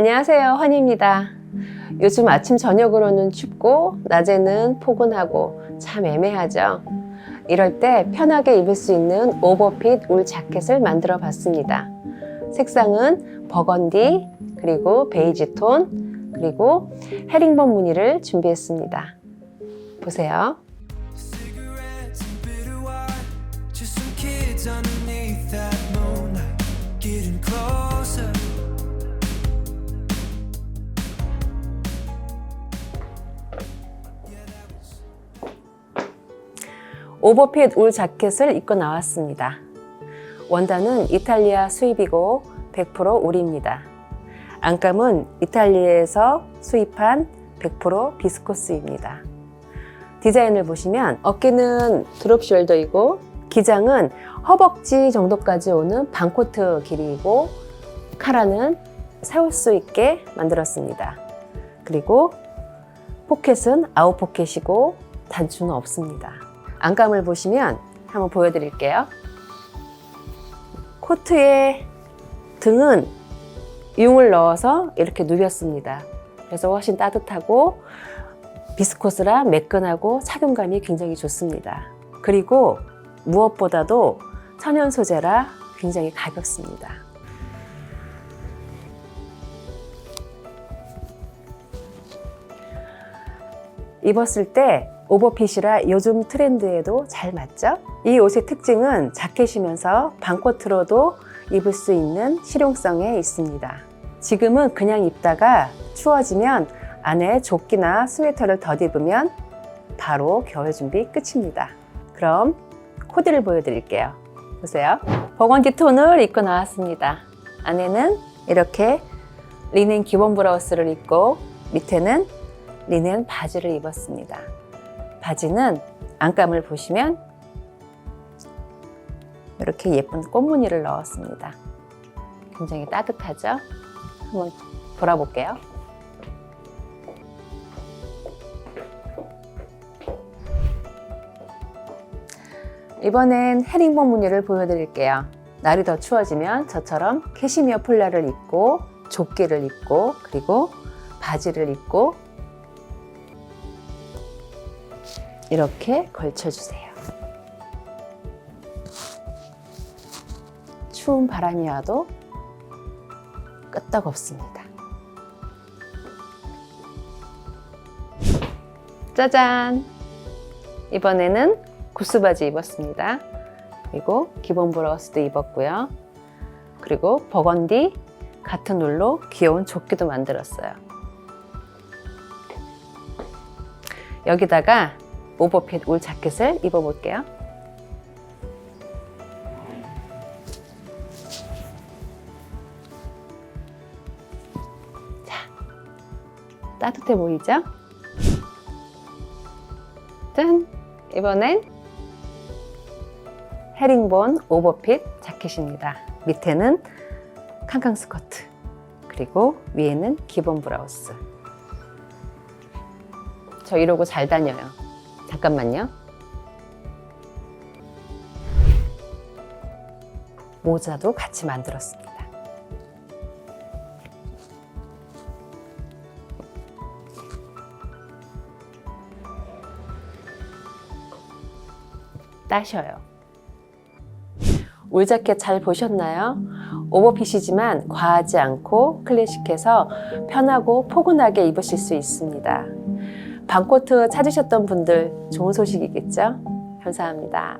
안녕하세요. 환희입니다. 요즘 아침 저녁으로는 춥고 낮에는 포근하고 참 애매하죠. 이럴 때 편하게 입을 수 있는 오버핏 울 자켓을 만들어 봤습니다. 색상은 버건디, 그리고 베이지 톤, 그리고 헤링본 무늬를 준비했습니다. 보세요. 오버핏 울 자켓을 입고 나왔습니다. 원단은 이탈리아 수입이고 100% 울입니다. 안감은 이탈리아에서 수입한 100% 비스코스입니다. 디자인을 보시면 어깨는 드롭 숄더이고 기장은 허벅지 정도까지 오는 반코트 길이이고 카라는 세울 수 있게 만들었습니다. 그리고 포켓은 아웃 포켓이고 단추는 없습니다. 안감을 보시면 한번 보여드릴게요. 코트의 등은 융을 넣어서 이렇게 누볐습니다. 그래서 훨씬 따뜻하고 비스코스라 매끈하고 착용감이 굉장히 좋습니다. 그리고 무엇보다도 천연 소재라 굉장히 가볍습니다. 입었을 때 오버핏이라 요즘 트렌드에도 잘 맞죠? 이 옷의 특징은 자켓이면서 반코트로도 입을 수 있는 실용성에 있습니다. 지금은 그냥 입다가 추워지면 안에 조끼나 스웨터를 덧입으면 바로 겨울 준비 끝입니다. 그럼 코디를 보여드릴게요. 보세요. 버건디 톤을 입고 나왔습니다. 안에는 이렇게 리넨 기본 브라우스를 입고 밑에는 리넨 바지를 입었습니다. 바지는 안감을 보시면 이렇게 예쁜 꽃무늬를 넣었습니다. 굉장히 따뜻하죠? 한번 돌아볼게요. 이번엔 헤링본 무늬를 보여드릴게요. 날이 더 추워지면 저처럼 캐시미어 폴라를 입고 조끼를 입고 그리고 바지를 입고 이렇게 걸쳐주세요. 추운 바람이 와도 끄떡 없습니다. 짜잔! 이번에는 구스 바지 입었습니다. 그리고 기본 브라우스도 입었고요. 그리고 버건디 같은 울로 귀여운 조끼도 만들었어요. 여기다가 오버핏 울 자켓을 입어볼게요. 자, 따뜻해 보이죠? 짠! 이번엔 헤링본 오버핏 자켓입니다. 밑에는 캉캉 스커트, 그리고 위에는 기본 브라우스. 저 이러고 잘 다녀요. 잠깐만요. 모자도 같이 만들었습니다. 따셔요. 울 자켓 잘 보셨나요? 오버핏이지만 과하지 않고 클래식해서 편하고 포근하게 입으실 수 있습니다. 반코트 찾으셨던 분들 좋은 소식이겠죠? 감사합니다.